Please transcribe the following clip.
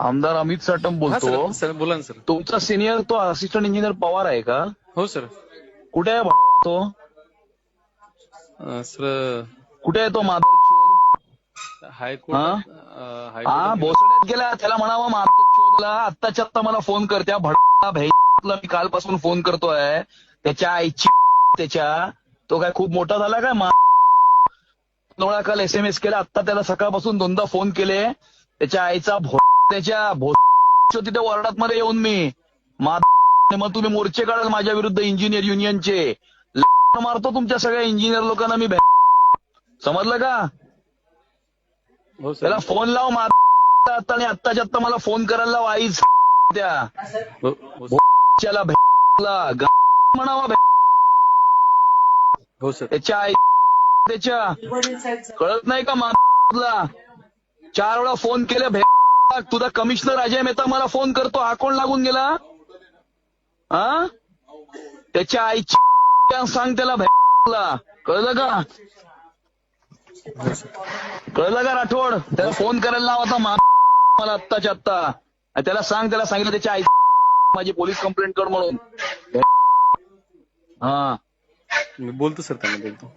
आमदार अमित साटम बोलतो. सर बोला ना सर. तुमचा सिनियर तो असिस्टंट इंजिनियर पवार आहे का? हो सर. कुठे आहे तो? सर कुठे आहे तो माधव हायकोर्ट हा? भोसड्यात गेला. त्याला म्हणावं माधव शोधला आत्ताच्या आत्ता मला फोन करत्या भडा भाईला मी कालपासून फोन करतोय. त्याच्या आईची त्याच्या. तो काय खूप मोठा झाला काय मा- काल एस एम एस केला. आता त्याला सकाळपासून दोनदा फोन केले. त्याच्या आईचा भो त्याच्या भो तिथे वॉर्डात मध्ये येऊन मी. मग तुम्ही मोर्चे काढाल माझ्या विरुद्ध इंजिनियर युनियनचे मारतो तुमच्या सगळ्या इंजिनियर लोकांना मी समजलं का? हो त्याला फोन लाव मार आता आणि आत्ताच्या आत्ता मला फोन करायला लाव आईच त्या. हो हो. त्याला भेटला म्हणावा त्याच्या आई त्याच्या कळत नाही का मारला चार वेळा फोन केले भे तुझा कमिशनर अजय मेहता मला फोन करतो. हा कोण लागून गेला? हा? त्याच्या आईची सांग त्याला भेटला कळलं का? कळलं का राठोड? त्याला फोन करायला लाव आता मला आत्ताच्या आत्ता. त्याला सांग त्याला सांगितलं त्याच्या आई माझी पोलीस कंप्लेंट कर म्हणून. हा. बोलतो सर त्यांना बोलतो.